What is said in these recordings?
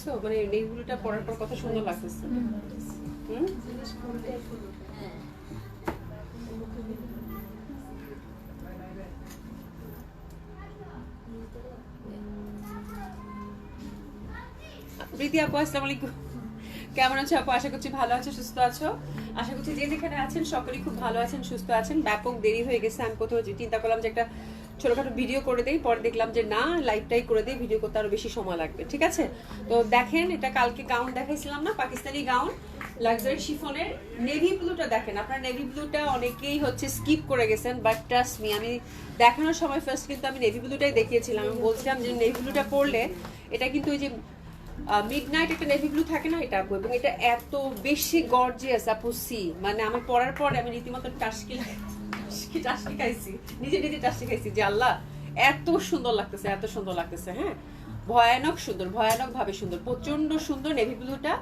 দেখছ? মানে পরার পর কত সুন্দর লাগতেছে। হুম। প্রীতি আপু আসসালামু আলাইকুম। কেমন আছো আপু? আশা করছি ভালো আছো সুস্থ আছো? আশা করছি যে যেখানে আছেন সকলেই খুব ভালো আছেন সুস্থ আছেন। ব্যাপক দেরি হয়ে গেছে আমি কোথাও যে চিন্তা করলাম যে একটা ছোটখাটো ভিডিও করে দেই, পরে দেখলাম যে না লাইভটাই করে দেই ভিডিও করতে আরও বেশি সময় লাগবে, ঠিক আছে? তো দেখেন, এটা কালকে গাউন দেখাইছিলাম না, পাকিস্তানি গাউন লাক্সারি শিফনের নেভি ব্লুটা দেখেন। আপনার নেভি ব্লুটা অনেকেই হচ্ছে স্কিপ করে গেছেন বাট ট্রাস্ট মি আমি দেখানোর সময় ফার্স্ট কিন্তু আমি নেভি ব্লুটাই দেখিয়েছিলাম। আমি বলছিলাম যে নেভি ব্লুটা পরলে এটা কিন্তু ওই যে মিড নাইট একটা নেভি ব্লু থাকে না, এটা এবং এটা এত বেশি গর্জিয়াস আপু সি মানে আমি পরার পরে আমি রীতিমতো টাস্কি লাগ- টাসকি শিখাইছি খাইছি, নিজে নিজে চাষ শিখাইছি যে আল্লাহ, এত সুন্দর লাগতেছে, এত সুন্দর লাগতেছে হ্যাঁ? ভয়ানক সুন্দর ভয়ানক ভাবে সুন্দর প্রচণ্ড সুন্দর নেভি ব্লুটা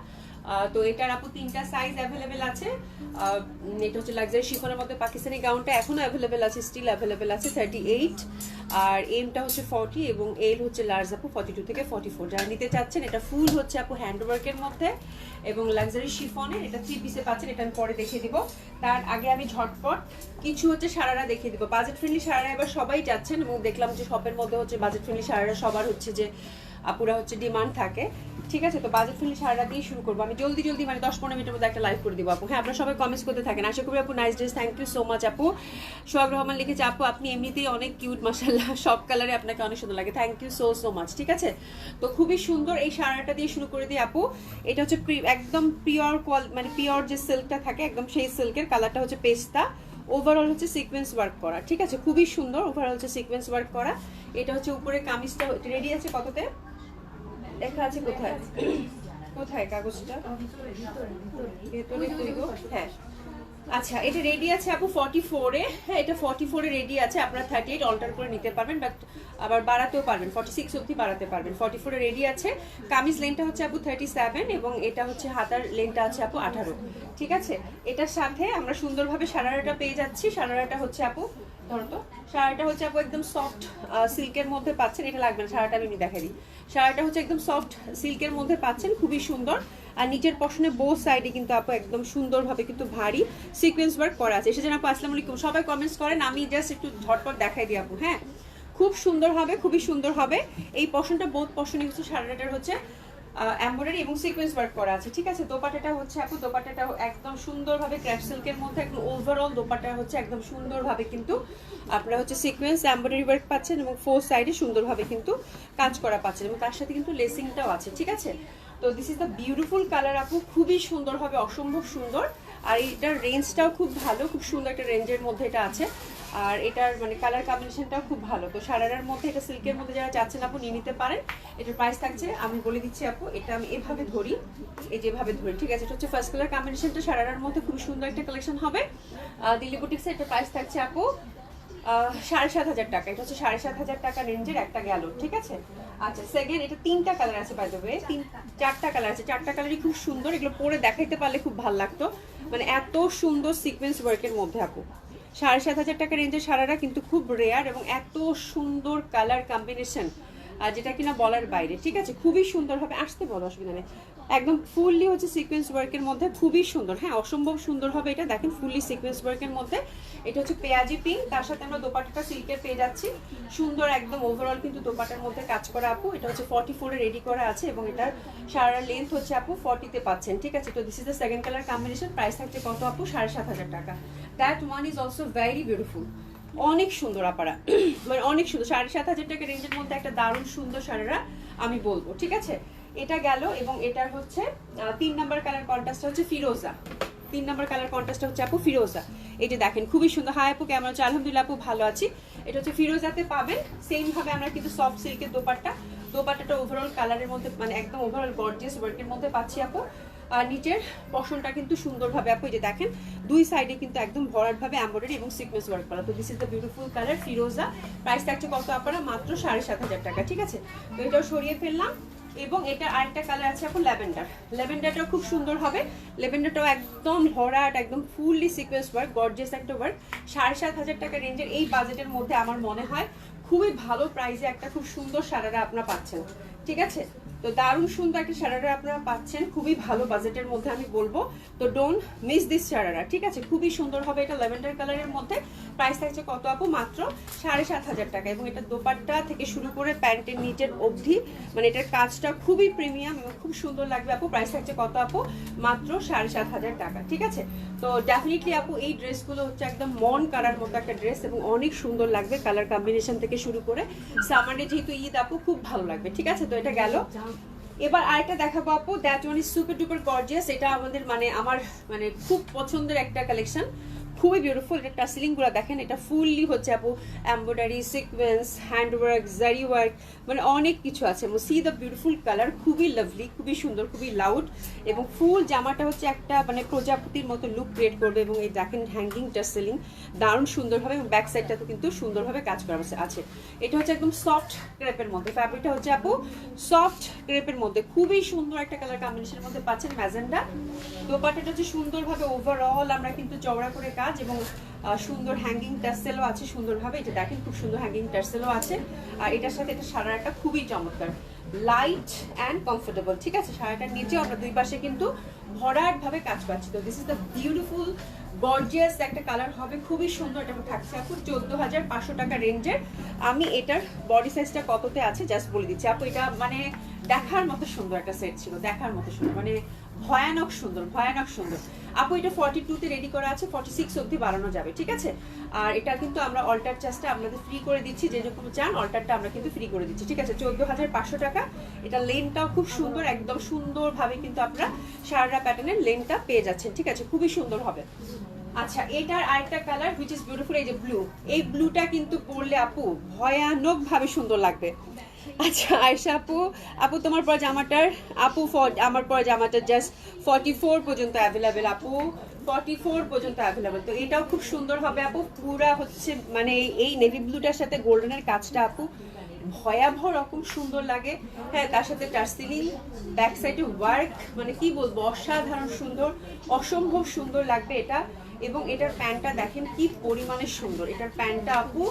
তো এটার আপু তিনটা সাইজ অ্যাভেলেবেল আছে। এটা হচ্ছে লাক্সারি শিফনের মধ্যে পাকিস্তানি গাউনটা এখনও অ্যাভেলেবেল আছে স্টিল অ্যাভেলেবেল আছে থার্টি এইট আর এমটা হচ্ছে ফর্টি এবং এল হচ্ছে লার্জ আপু ফর্টি টু থেকে ফর্টি ফোর যারা নিতে চাচ্ছেন, এটা ফুল হচ্ছে আপু হ্যান্ডওয়ার্কের মধ্যে এবং লাক্সারি শিফনের এটা থ্রি পিসে পাচ্ছেন, এটা আমি পরে দেখিয়ে দিব। তার আগে আমি ঝটপট কিছু হচ্ছে সারারা দেখিয়ে দিব। বাজেট ফ্রেন্ডলি সারারা এবার সবাই চাচ্ছেন এবং দেখলাম যে শপের মধ্যে হচ্ছে বাজেট ফ্রেন্ডলি সারারা সবার হচ্ছে যে আপুরা হচ্ছে ডিমান্ড থাকে, ঠিক আছে? তো বাজেট ফ্রেন্ডলি সারারা দিয়ে শুরু করব। আমি জলদি জলদি মানে দশ পনেরো মিনিটের মধ্যে একটা লাইভ করে দিব আপু। হ্যাঁ আপনারা সবাই কমেন্টস করতে থাকেন। আশা করি আপু nice dress thank you so much আপু। সোহাগ রহমান লিখেছে, আপু, আপনি এমনিতেই অনেক কিউট মাসাল্লাহ সব কালারে আপনাকে অনেক সুন্দর লাগে। Thank you so so much ঠিক আছে? তো খুবই সুন্দর এই সারাটা দিয়ে শুরু করে দিই আপু। এটা হচ্ছে একদম পিওর কোয়াল মানে পিওর যে সিল্কটা থাকে, একদম সেই সিল্কের কালারটা হচ্ছে পেস্তা। ওভারঅল হচ্ছে সিকোয়েন্স ওয়ার্ক করা। ঠিক আছে? খুবই সুন্দর ওভারঅল হচ্ছে সিকোয়েন্স ওয়ার্ক করা। এটা হচ্ছে উপরে কামিজটা রেডি আছে কততে? লেখা আছে কোথায়? কোথায় কাগজটা? ভেতরে হ্যাঁ। আচ্ছা এটা রেডি আছে আপু ফর্টি ফোরে হ্যাঁ এটা ফর্টি ফোরে রেডি আছে। আপনারা থার্টি এইট অল্টার করে নিতে পারবেন বাট আবার বাড়াতেও পারবেন। ফর্টি সিক্স অব্দি বাড়াতে পারবেন। ফর্টি ফোরে রেডি আছে। কামিজ লেনটা হচ্ছে আপু থার্টি সেভেন এবং এটা হচ্ছে হাতার লেনটা আছে আপু আঠারো। ঠিক আছে? এটার সাথে আমরা সুন্দরভাবে সারারাটা পেয়ে যাচ্ছি। সারারাটা হচ্ছে আপু ধরো শাড়িটা হচ্ছে আপু একদম সফট সিল্কের মধ্যে পাচ্ছেন, এটা লাগবে না, শাড়িটা আমি দেখাই দিই। শাড়িটা হচ্ছে একদম সফট সিল্কের মধ্যে পাচ্ছেন, খুবই সুন্দর। আর নিচের পশনে বো সাইডে কিন্তু আপু একদম সুন্দরভাবে কিন্তু ভারী সিকোয়েন্স ওয়ার্ক করা আছে। যেন আপু আসসালামু আলাইকুম, সবাই কমেন্টস করেন, আমি জাস্ট একটু ঝটপট দেখাই দিই আপু হ্যাঁ? খুব সুন্দর হবে, খুবই সুন্দর হবে। এই পশনটা বোধ পশনই হচ্ছে, শাড়িটার হচ্ছে এমব্রয়ডারি এবং সিকোয়েন্স ওয়ার্ক করা আছে। ঠিক আছে? দোপাটাটা হচ্ছে আপু দোপাটাটা একদম সুন্দরভাবে ক্র্যাশ সিল্কের মধ্যে একদম ওভারঅল দোপাটা হচ্ছে একদম সুন্দরভাবে কিন্তু আপনারা হচ্ছে সিকোয়েন্স এমব্রয়ডারি ওয়ার্ক পাচ্ছেন এবং ফোর সাইডে সুন্দরভাবে কিন্তু কাজ করা পাচ্ছেন এবং তার সাথে কিন্তু লেসিংটাও আছে। ঠিক আছে? তো this is the beautiful colour আপু, খুবই সুন্দর হবে অসম্ভব সুন্দর। আর এটার রেঞ্জটাও খুব ভালো, খুব সুন্দর একটা রেঞ্জের মধ্যে এটা আছে। আর এটার মানে কালার কম্বিনেশনটাও খুব ভালো। তো সারারার মধ্যে এটা সিল্কের মধ্যে যারা চাচ্ছেন আপু, নিয়ে নিতে পারেন। এটার প্রাইস থাকছে, আমি বলে দিচ্ছি আপু, এটা আমি এভাবে ধরি, এই যেভাবে ধরি, ঠিক আছে? এটা হচ্ছে ফার্স্ট কালার কম্বিনেশনটা সারারার মধ্যে খুব সুন্দর একটা কালেকশন হবে। দিল্লি বুটিক্সের এটার প্রাইস থাকছে আপু সাড়ে সাত হাজার টাকা। এটা হচ্ছে সাড়ে সাত হাজার টাকা রেঞ্জের একটা গেল ঠিক আছে? আচ্ছা সেকেন্ড এটা তিনটা কালার আছে বাই দেবে তিন, চারটা কালার আছে। চারটা কালারই খুব সুন্দর, এগুলো পরে দেখাইতে পারলে খুব ভালো লাগতো। মানে এত সুন্দর সিকোয়েন্স ওয়ার্কের মধ্যে আপু। সাড়ে সাত হাজার টাকা রেঞ্জের সারারা কিন্তু খুব রেয়ার এবং এত সুন্দর কালার কম্বিনেশন আর যেটা কিনা বলার বাইরে। ঠিক আছে? খুবই সুন্দর হবে। আসতে বলো, অসুবিধা নেই। একদম ফুললি হচ্ছে সিকোয়েন্স ওয়ার্কের মধ্যে, খুবই সুন্দর। হ্যাঁ অসম্ভব সুন্দর হবে এটা। দেখেন ফুললি সিকোয়েন্স ওয়ার্কের মধ্যে। এটা হচ্ছে পেঁয়াজি পিঙ্ক তার সাথে আমরা দোপাটাটা সিল্কের পেয়ে যাচ্ছি। সুন্দর একদম ওভারঅল কিন্তু দোপাটার মধ্যে কাজ করা আপু। এটা হচ্ছে ফর্টি ফোরে রেডি করা আছে এবং এটার সারা লেন্থ হচ্ছে আপু ফর্টিতে পাচ্ছেন, ঠিক আছে? তো this is the second colour combination price থাকছে কত আপু? সাড়ে সাত হাজার টাকা। That one is also very beautiful অনেক সুন্দর আপারা। মানে অনেক সুন্দর। সাড়ে সাত হাজার টাকা রেঞ্জের মধ্যে একটা দারুণ সুন্দর শাড়িরা আমি বলব, ঠিক আছে? এটা গেল এবং এটার হচ্ছে তিন নাম্বার কালার কন্ট্রাস্টটা হচ্ছে ফিরোজা। তিন নাম্বার কালার কন্ট্রাস্টটা হচ্ছে আপু ফিরোজা। এই যে দেখেন, খুবই সুন্দর। হাই আপু, কেমন আছে? আলহামদুলিল্লাহ আপু ভালো আছি। এটা হচ্ছে ফিরোজাতে পাবেন। সেম ভাবে আমরা কিন্তু সফট সিল্কের দোপাট্টা। দোপাট্টাটা ওভারঅল কালারের মধ্যে মানে একদম ওভারঅল গর্জিয়াস ওয়ার্কের মধ্যে পাচ্ছি আপু। আর নিচের পশনটা কিন্তু সুন্দরভাবে আপু, এই যে দেখেন, দুই সাইডে কিন্তু একদম ভরাটভাবে এমব্রয়ডারি এবং সিকোয়েন্স ওয়ার্ক করা। তো this is the beautiful colour Firoza. Price থাকছে কত আপনারা? মাত্র সাড়ে সাত হাজার টাকা, ঠিক আছে? তো এটাও সরিয়ে ফেললাম। এবং এটা আরেকটা কালার আছে এখন ল্যাভেন্ডার। ল্যাভেন্ডারটাও খুব সুন্দর হবে। ল্যাভেন্ডারটাও একদম ভরাট একদম ফুললি সিকোয়েন্স ওয়ার্ক গর্জিয়াস একটা ওয়ার্ক সাড়ে সাত হাজার টাকা রেঞ্জের এই বাজেটের মধ্যে আমার মনে হয় খুবই ভালো প্রাইসে একটা খুব সুন্দর সারারা আপনারা পাচ্ছেন, ঠিক আছে? তো দারুণ সুন্দর একটা সারারা আপনারা পাচ্ছেন, খুবই ভালো বাজেটের মধ্যে আমি বলব। তো ডোন্ট মিস দিস সারারা ঠিক আছে? খুবই সুন্দর হবে এটা ল্যাভেন্ডার কালারের মধ্যে। প্রাইস থাকছে কত আপু? মাত্র সাড়ে সাত হাজার টাকা এবং এটা দোপাট্টা থেকে শুরু করে প্যান্টের নিচের অবধি মানে এটার কাজটা খুবই প্রিমিয়াম এবং খুব সুন্দর লাগবে আপু। প্রাইস থাকছে কত আপু? মাত্র সাড়ে সাত হাজার টাকা, ঠিক আছে? তো ডেফিনেটলি আপু, এই ড্রেসগুলো হচ্ছে একদম মন কালার মতো একটা ড্রেস এবং অনেক সুন্দর লাগবে। কালার কম্বিনেশন থেকে শুরু করে সামারে যেহেতু ঈদ আপু খুব ভালো লাগবে। ঠিক আছে তো এটা গেল। এবার আরেকটা দেখাবো আপু that one is super duper gorgeous এটা আমাদের মানে আমার মানে খুব পছন্দের একটা কালেকশন খুবই বিউটিফুল এটা টাসিলিংগুলো দেখেন, এটা ফুললি হচ্ছে আপু embroidery sequence hand work zari work মানে অনেক কিছু আছে। সি দ্য বিউটিফুল কালার খুবই লাভলি খুবই সুন্দর, খুবই লাউড এবং ফুল জামাটা হচ্ছে একটা মানে প্রজাপতির মতো লুক ক্রিয়েট করবে এবং এই দেখেন হ্যাঙ্গিং টাসেলিং দারুণ সুন্দরভাবে এবং ব্যাক সাইডটাতে কিন্তু সুন্দরভাবে কাজ করা আছে। এটা হচ্ছে একদম সফট ক্রেপের মধ্যে ফ্যাব্রিকটা হচ্ছে আপু সফট ক্রেপের মধ্যে, খুবই সুন্দর একটা কালার কম্বিনেশনের মধ্যে পাচ্ছেন ম্যাজেন্ডা। দোপাটাটা হচ্ছে সুন্দরভাবে ওভারঅল আমরা কিন্তু চওড়া করে কাজ এবং সুন্দর হ্যাঙ্গিং টার্সেলও আছে সুন্দরভাবে। এটা দেখেন, খুব সুন্দর হ্যাঙ্গিং টার্সেলও আছে। আর এটার সাথে এটা সারাটা খুবই চমৎকার। লাইট অ্যান্ড কমফোর্টেবল ঠিক আছে? সারাটার নিচেও আমরা দুই পাশে কিন্তু ভরাট ভাবে কাজ পাচ্ছি। তো this is the beautiful gorgeous একটা কালার হবে, খুবই সুন্দর। এটা থাকছে আপু চোদ্দ হাজার পাঁচশো টাকা রেঞ্জের। আমি এটার বডি সাইজটা কততে আছে? জাস্ট বলে দিচ্ছি। আপু, এটা মানে দেখার মতো সুন্দর একটা সেট ছিল, দেখার মতো সুন্দর। মানে ভয়ানক সুন্দর ভয়ানক সুন্দর। আপু, এটা ফর্টি টুতে রেডি করা আছে ফর্টি সিক্স অব্দি বাড়ানো যাবে, ঠিক আছে? আর এটা কিন্তু আমরা অল্টার চার্জটা আপনাদের ফ্রি করে দিচ্ছি, যে যখন চান অল্টারটা আমরা কিন্তু ফ্রি করে দিচ্ছি, ঠিক আছে? চোদ্দ হাজার পাঁচশো টাকা। এটা লেনটাও খুব সুন্দর, একদম সুন্দরভাবে কিন্তু আপনারা সারারা প্যাটার্নের লেনটা পেয়ে যাচ্ছেন, ঠিক আছে? খুবই সুন্দর হবে। আচ্ছা এটার আরেকটা কালার হুইচ ইজ বিউটিফুল এই যে ব্লু এই ব্লুটা কিন্তু পরলে আপু ভয়ানক ভাবে সুন্দর লাগবে। আচ্ছা আয়সা আপু আপু তোমার পর জামাটার, আপু আমার পর জামাটার জাস্ট ফর্টি ফোর পর্যন্ত অ্যাভেলেবেল আপু। ফর্টি ফোর পর্যন্ত অ্যাভেলেবেল তো এটাও খুব সুন্দর হবে, আপু। পুরা হচ্ছে মানে এই নেভি ব্লুটার সাথে গোল্ডেনের কাজটা, আপু, ভয়াবহ রকম সুন্দর লাগে। হ্যাঁ তার সাথে টার্সিলিং ব্যাক সাইডে ওয়ার্ক মানে কি বলব, অসাধারণ সুন্দর, অসম্ভব সুন্দর লাগবে এটা। এবং এটার প্যান্টটা দেখেন কি পরিমাণে সুন্দর। এটার প্যান্টটা আপু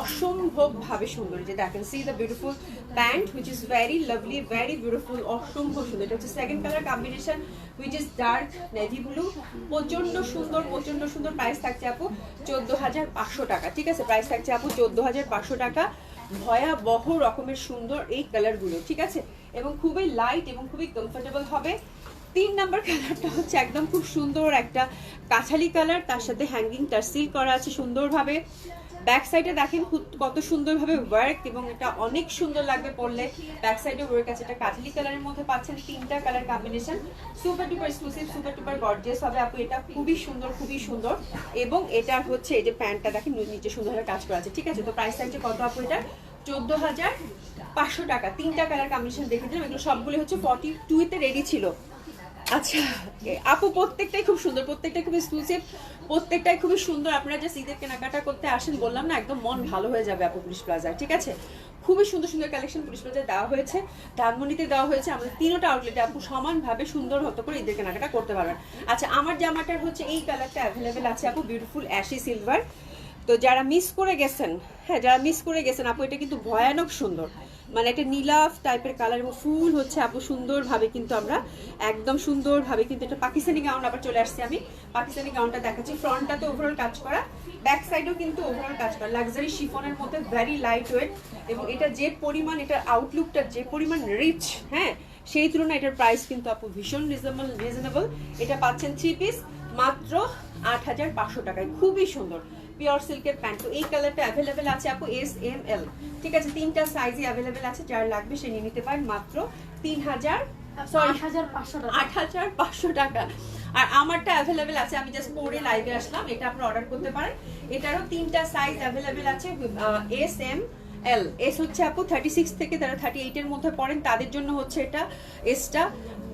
অসম্ভব ভাবে সুন্দর যে দেখেন see the beautiful pant which is very lovely very beautiful অসম্ভব সুন্দর। এটা হচ্ছে second colour combination which is dark navy blue প্রচণ্ড সুন্দর প্রচণ্ড সুন্দর প্রাইস থাকছে আপু চোদ্দ হাজার পাঁচশো টাকা। ঠিক আছে প্রাইস থাকছে আপু চোদ্দ হাজার পাঁচশো টাকা। ভয়াবহ রকমের সুন্দর এই কালারগুলো ঠিক আছে? এবং খুবই লাইট এবং খুবই কমফোর্টেবল হবে। তিন নাম্বার কালারটা হচ্ছে একদম খুব সুন্দর একটা কাছালি কালার, তার সাথে হ্যাঙ্গিং টার্সিল করা আছে সুন্দরভাবে। ব্যাক সাইডে দেখেন কত সুন্দরভাবে ওয়ার্ক এবং এটা অনেক সুন্দর লাগবে পরলে। ব্যাক সাইডে ওয়ার্ক আছে, এটা কাজলি কালারের মধ্যে পাচ্ছেন, তিনটা colour combination super duper exclusive super duper gorgeous হবে। আপু, এটা খুবই সুন্দর খুবই সুন্দর। এবং এটা হচ্ছে এই যে প্যান্টটা, দেখেন নিচে সুন্দরভাবে কাজ করা আছে। ঠিক আছে, তো প্রাইস থাকছে কত আপু এটা? চোদ্দ হাজার পাঁচশো টাকা। তিনটা কালার কম্বিনেশন দেখে দিলাম। এগুলো সবগুলো হচ্ছে ফর্টি টুতে রেডি ছিল। আচ্ছা আপু প্রত্যেকটাই খুব সুন্দর, প্রত্যেকটাই খুব এক্সক্লুসিভ প্রত্যেকটাই খুবই সুন্দর। আপনারা যে ঈদের কেনাকাটা করতে আসেন, বললাম না, একদম মন ভালো হয়ে যাবে আপু পুলিশ প্লাজায় ঠিক আছে? খুবই সুন্দর সুন্দর কালেকশন পুলিশ প্লাজায় দেওয়া হয়েছে। ধানমন্ডিতে দেওয়া হয়েছে, আমাদের তিনোটা আউটলেটে আপু সমানভাবে সুন্দর হতো করে ঈদের কেনাকাটা করতে পারবেন। আচ্ছা আমার জামাটার হচ্ছে এই কালারটা অ্যাভেলেবেল আছে আপু বিউটিফুল অ্যাশি সিলভার তো যারা মিস করে গেছেন হ্যাঁ যারা মিস করে গেছেন, আপু, এটা কিন্তু ভয়ানক সুন্দর। মানে একটা নীলাভ টাইপের কালার এবং ফুল হচ্ছে আপু সুন্দরভাবে কিন্তু আমরা, একদম সুন্দরভাবে কিন্তু এটা পাকিস্তানি গাউন আবার চলে আসছি আমি। পাকিস্তানি গাউনটা দেখাচ্ছি। ফ্রন্টটাতে ওভারঅল কাজ করা ব্যাক সাইডেও কিন্তু ওভারঅল কাজ করা। লাক্সারি শিফনের মধ্যে ভ্যারি লাইট ওয়েট এবং এটা যে পরিমাণ, এটার আউটলুকটা যে পরিমাণ রিচ হ্যাঁ সেই তুলনায় এটার প্রাইস কিন্তু আপু ভীষণ রিজনেবল রিজনেবল এটা পাচ্ছেন থ্রি পিস মাত্র আট হাজার পাঁচশো টাকায়। খুবই সুন্দর। পিওর সিল্কের প্যান্ট। তো এই কালারটা অ্যাভেলেবেল আছে আপু এস এম এল ঠিক আছে তিনটা সাইজই অ্যাভেলেবেল আছে যার লাগবে সে নিয়ে নিতে পারেন মাত্র তিন হাজার সরি আট হাজার পাঁচশো টাকা। আর আমারটা অ্যাভেলেবেল আছে আমি জাস্ট পরে লাইভে আসলাম এটা আপনারা অর্ডার করতে পারেন। এটারও তিনটা সাইজ অ্যাভেলেবেল আছে এস এম এল এস হচ্ছে আপু থার্টি সিক্স থেকে যারা থার্টি এইটের মধ্যে পড়েন তাদের জন্য হচ্ছে এটা এসটা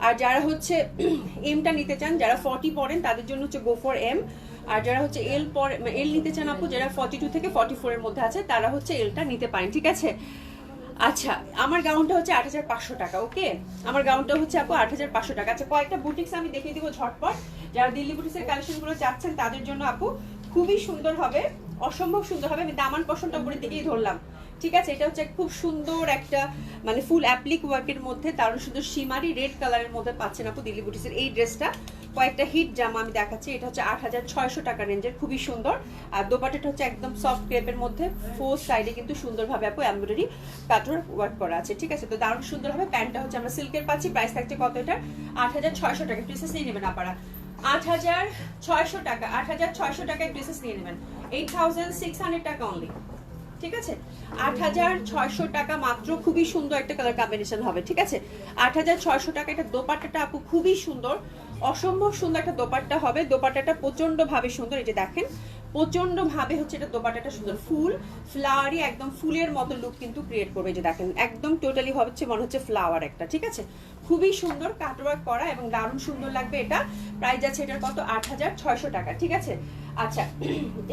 আর যারা হচ্ছে এমটা নিতে চান যারা ফর্টি পড়েন তাদের জন্য হচ্ছে গো ফর এম আর যারা হচ্ছে এল পরে এল নিতে চান আপু, যারা ফর্টি টু থেকে ফর্টি ফোরের মধ্যে আছে, তারা হচ্ছে এলটা নিতে পারেন, ঠিক আছে? আচ্ছা আমার গাউনটা হচ্ছে আট হাজার পাঁচশো টাকা ওকে আমার গাউনটা হচ্ছে আপু আট হাজার পাঁচশো টাকা। আচ্ছা কয়েকটা বুটিক্স আমি দেখিয়ে দিব ঝটপট। যারা দিল্লি বুটিক্সের কালেকশনগুলো চাচ্ছেন, তাদের জন্য আপু, খুবই সুন্দর হবে, অসম্ভব সুন্দর হবে। আমি দামান পশনটা উপরের দিকেই ধরলাম, ঠিক আছে? এটা হচ্ছে খুব সুন্দর একটা মানে ফুল অ্যাপ্লিক ওয়ার্কের মধ্যে দারুণ সুন্দর সীমারি রেড কালারের মধ্যে পাচ্ছেন আপু দিল্লি বুটিসের এই ড্রেসটা কয়েকটা হিট জামা আমি দেখাচ্ছি। এটা হচ্ছে আট হাজার ছয়শো টাকা রেঞ্জের, খুবই সুন্দর। আর দোপাটাটা হচ্ছে একদম সফট ক্রেপের মধ্যে ফোর সাইডে কিন্তু সুন্দরভাবে আপু এমব্রয়ডারি কাটর ওয়ার্ক করা আছে, ঠিক আছে? তো দারুণ সুন্দর হবে প্যান্টটা হচ্ছে আমরা সিল্কের পাচ্ছি প্রাইস থাকছে কত এটা আট হাজার ছয়শো টাকা প্রিসেস নিয়ে নেবেন আপনারা আট হাজার ছয়শো টাকা, আট হাজার ছয়শো টাকায় ড্রেসেস নিয়ে নেবেন। এইট থাউজেন্ড সিক্স হান্ড্রেড টাকা অনলি ঠিক আছে? আট হাজার ছয়শো টাকা মাত্র, খুবই সুন্দর একটা কালার কম্বিনেশন হবে, ঠিক আছে? আট হাজার ছয়শো টাকা, এটা দোপাট্টাটা আপু খুবই সুন্দর। অসম্ভব সুন্দর একটা দোপাট্টা হবে। দোপাট্টাটা প্রচণ্ড ভাবে সুন্দর। এই যে দেখেন প্রচণ্ড ভাবে হচ্ছে এটা দোপাট্টাটা সুন্দর। ফুল ফ্লাওয়ারি একদম ফুলের মতো লুক কিন্তু ক্রিয়েট করবে। যে দেখেন, একদম টোটালি হচ্ছে মনে হচ্ছে ফ্লাওয়ার একটা, ঠিক আছে? খুবই সুন্দর কাটওয়ার্ক করা এবং দারুণ সুন্দর লাগবে এটা। প্রাইস আছে এটার কত? আট হাজার ছয়শো টাকা, ঠিক আছে? আচ্ছা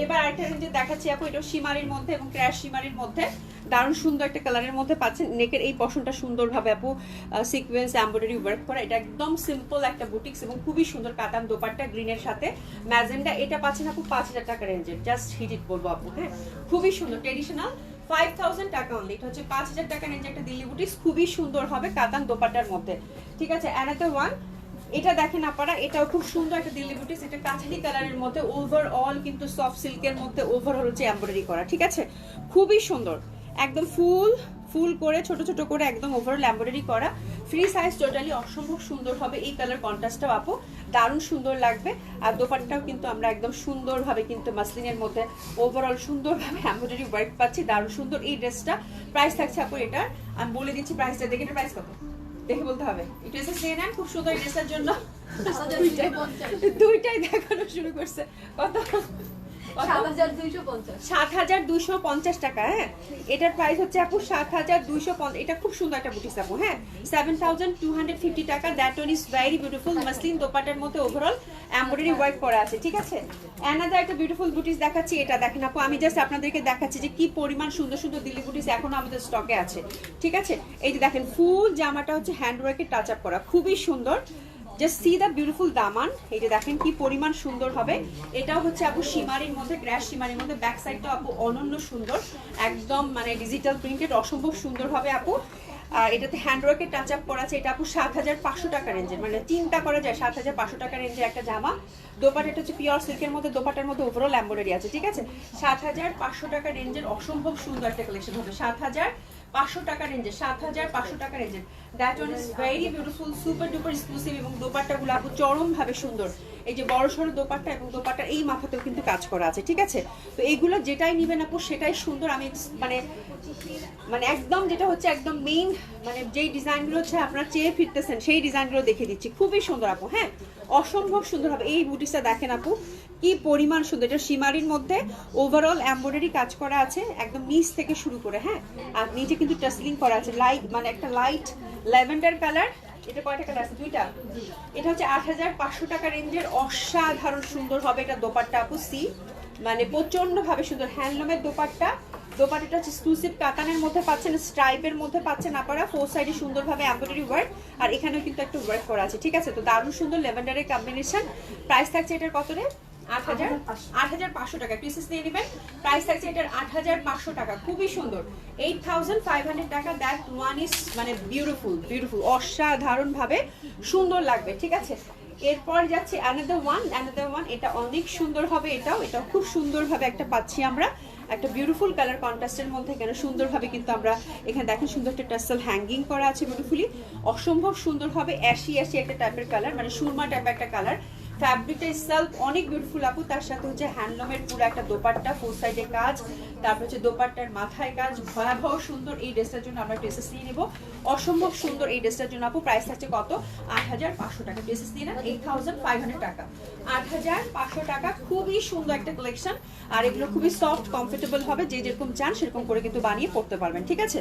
এবার আরেকটা দেখাচ্ছি আপু, এটা সীমারির মধ্যে এবং ক্র্যাশ সীমারির মধ্যে। দারুণ সুন্দর একটা কালারের মধ্যে পাচ্ছেন নেকের এই পশনটা সুন্দরভাবে আপু সিকোয়েন্স এমব্রয়ডারি ওয়ার্ক করা। এটা একদম সিম্পল একটা বুটিক্স এবং খুবই সুন্দর কাতান দোপাট্টা গ্রিনের সাথে। ম্যাজেন্ডা এটা পাচ্ছেন আপু পাঁচ হাজার টাকা রেঞ্জের জাস্ট হিট ইট বলব আপু হ্যাঁ? খুবই সুন্দর ট্রেডিশনাল ফাইভ থাউজেন্ড টাকা অনলি এটা হচ্ছে পাঁচ হাজার টাকা রেঞ্জে একটা দিল্লি বুটিক্স খুবই সুন্দর হবে কাতান দোপাট্টার মধ্যে। ঠিক আছে ওয়ান এটা দেখেন আপনারা, এটাও খুব সুন্দর একটা দিল্লি বুটিস এটা কাঁচালি কালারের মধ্যে ওভারঅল কিন্তু সফট সিল্কের মধ্যে ওভারঅল হচ্ছে এমব্রয়ডারি করা, ঠিক আছে? খুবই সুন্দর, একদম ফুল ফুল করে, ছোট ছোট করে একদম ওভারঅল এমব্রয়ডারি করা ফ্রি সাইজ টোটালি অসম্ভব সুন্দর হবে, এই কালার কন্ট্রাস্টটাও আপু, দারুণ সুন্দর লাগবে, আর দোপাট্টাও কিন্তু আমরা একদম সুন্দরভাবে কিন্তু মাসলিনের মধ্যে ওভারঅল সুন্দরভাবে এমব্রয়ডারি ওয়ার্ক পাচ্ছি, দারুণ সুন্দর, এই ড্রেসটা প্রাইস থাকছে আপু এটার, আমি বলে দিচ্ছি প্রাইসটা দেখে প্রাইস কত? দেখে বলতে হবে। এই ড্রেসেস নিয়ে নেন খুব সুন্দর ড্রেসের জন্য। দুইটাই দুইটাই দেখানো শুরু করছে। কত পঞ্চাশ। টাকা হ্যাঁ? হ্যাঁ? সেভেন ফিফটি টাকা দ্যাট ওয়ান ইজ বিউটিফুল মধ্যে ওভারঅল করা আছে, ঠিক আছে? অ্যানাদার একটা বিউটিফুল দেখাচ্ছি, এটা দেখেন আপু, আমি জাস্ট আপনাদেরকে দেখাচ্ছি যে কি পরিমাণ সুন্দর সুন্দর দিল্লি বুটিস এখনও আমাদের স্টকে আছে, ঠিক আছে? এই যে দেখেন ফুল জামাটা হচ্ছে হ্যান্ড ওয়ার্কের টাচ আপ করা, খুবই সুন্দর। জাস্ট সি দ্য বিউটিফুল দামান এই যে দেখেন কি পরিমাণ সুন্দর হবে। এটাও হচ্ছে আপু সীমারির মধ্যে ক্র্যাশ সীমারির মধ্যে। ব্যাক সাইডটা আপু অনন্য সুন্দর। একদম মানে ডিজিটাল প্রিন্টেড অসম্ভব সুন্দর হবে আপু। এটাতে হ্যান্ডওয়ার্কের টাচ আপ করা আছে। এটা আপু সাত হাজার পাঁচশো টাকা রেঞ্জের মানে তিনটা করা যায়, সাত হাজার পাঁচশো টাকা রেঞ্জের একটা জামা। দোপাটাটা হচ্ছে পিওর সিল্কের মধ্যে দোপাটার মধ্যে ওভারঅল এম্বয়ডারি আছে, ঠিক আছে? সাত হাজার পাঁচশো টাকা রেঞ্জের অসম্ভব সুন্দর একটা কালেকশন হবে। সাত হাজার পাঁচশো টাকা রেঞ্জের সাত হাজার পাঁচশো টাকা রেঞ্জের that one is very beautiful super duper exclusive এবং দোপাট্টাগুলো আপু চরম ভাবে সুন্দর। এই যে বড় সড়ো দোপাট্টা এবং দোপাট্টার এই মাথাতেও কিন্তু কাজ করা আছে, ঠিক আছে? তো এইগুলো যেটাই নিবেন আপু, সেটাই সুন্দর। আমি মানে মানে একদম যেটা হচ্ছে একদম মেইন মানে যেই ডিজাইনগুলো হচ্ছে আপনারা চেয়ে ফিরতেছেন, সেই ডিজাইনগুলো দেখে দিচ্ছি। খুবই সুন্দর আপু হ্যাঁ? অসম্ভব সুন্দর হবে। এই বুটিসটা দেখেন আপু কি পরিমাণ সুন্দর। এটা সীমারির মধ্যে ওভারঅল এমব্রয়ডারি কাজ করা আছে, একদম নিচ থেকে শুরু করে হ্যাঁ? আর নিচে কিন্তু টাসলিং করা আছে লাইট মানে একটা লাইট ল্যাভেন্ডার কালার এটা কয়টা কালার আছে? দুইটা? এটা হচ্ছে আট হাজার পাঁচশো টাকা রেঞ্জের অসাধারণ সুন্দর হবে এটা দোপাট্টা, আপু সি মানে প্রচণ্ড ভাবে সুন্দর হ্যান্ডলুমের দোপাট্টা। দোপাট্টাটা হচ্ছে এক্সক্লুসিভ কাতানের মধ্যে পাচ্ছেন স্ট্রাইপের মধ্যে পাচ্ছেন আপনারা ফোর সাইডে সুন্দরভাবে এমব্রয়ডারি ওয়ার্ক আর এখানেও কিন্তু একটা ওয়ার্ক করা আছে, ঠিক আছে? তো দারুণ সুন্দর লেভেন্ডারের কম্বিনেশন প্রাইস থাকছে এটার কত রে? আট হাজার আট হাজার পাঁচশো। টাকা। পিসেস নিয়ে নেবেন। প্রাইস থাকছে এটার আট হাজার পাঁচশো টাকা। খুবই সুন্দর। এইট থাউজেন্ড ফাইভ হান্ড্রেড টাকা। দ্যাট ওয়ান ইজ মানে বিউটিফুল বিউটিফুল অসাধারণ ভাবে সুন্দর লাগবে ঠিক আছে? এরপর যাচ্ছে অ্যানাদার ওয়ান অ্যানাদার ওয়ান এটা অনেক সুন্দর হবে এটাও। এটা খুব সুন্দরভাবে একটা পাচ্ছি আমরা। একটা বিউটিফুল কালার কন্ট্রাস্টের মধ্যে কেন সুন্দরভাবে কিন্তু আমরা এখানে দেখেন সুন্দর একটা টাসেল হ্যাঙ্গিং করা আছে বিউটিফুলি অসম্ভব সুন্দর হবে অ্যাশি অ্যাশি একটা টাইপের কালার মানে সুরমা টাইপের একটা কালার ফ্যাব্রিকটা সেলফ অনেক বিউটিফুল আপু। তার সাথে হচ্ছে হ্যান্ডলুমের পুরো একটা দোপাট্টা ফোর সাইডে কাজ। তারপর হচ্ছে দোপাট্টার মাথায় কাজ। ভয়াবহ সুন্দর এই ড্রেসটার জন্য আমরা ড্রেসেস নিয়ে নেব। অসম্ভব সুন্দর এই ড্রেসটার জন্য আপু। প্রাইস থাকছে কত? আট হাজার পাঁচশো টাকা। ড্রেসেস নিয়ে নেন। এইট থাউজেন্ড ফাইভ হান্ড্রেড টাকা। আট হাজার পাঁচশো টাকা। খুবই সুন্দর একটা কালেকশন আর এগুলো খুবই সফট কমফোর্টেবল হবে। যে যেরকম চান সেরকম করে কিন্তু বানিয়ে পড়তে পারবেন। ঠিক আছে?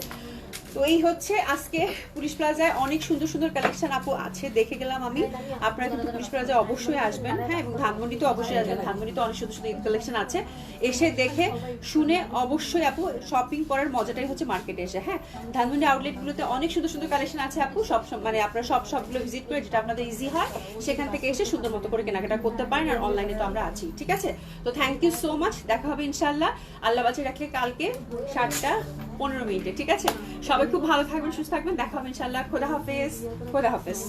তো এই হচ্ছে আজকে পুলিশ প্লাজায় অনেক সুন্দর সুন্দর কালেকশন আপু আছে, দেখে গেলাম আমি। আপনারা কিন্তু পুলিশ প্লাজায় অবশ্যই আসবেন হ্যাঁ এবং ধানমন্ডিতে অবশ্যই আসবেন। ধানমন্ডিতে অনেক সুন্দর সুন্দর কালেকশন আছে। এসে দেখে, শুনে অবশ্যই আপু শপিং করার মজাটাই হচ্ছে মার্কেটে এসে হ্যাঁ। ধানমন্ডি আউটলেটগুলোতে অনেক সুন্দর সুন্দর কালেকশন আছে আপু, সব মানে আপনারা সব সবগুলো ভিজিট করে যেটা আপনাদের ইজি হয়, সেখান থেকে এসে সুন্দর মতো করে কেনাকাটা করতে পারেন আর অনলাইনে তো আমরা আছি, ঠিক আছে? তো থ্যাংক ইউ সো মাচ দেখা হবে ইনশাল্লাহ আল্লাহ বাঁচিয়ে রাখলে কালকে সাতটা পনেরো মিনিটে, ঠিক আছে? সবাই খুব ভালো থাকবেন, সুস্থ থাকবেন। দেখা হবে ইনশাল্লাহ খোদা হাফেজ। খোদা হাফেজ।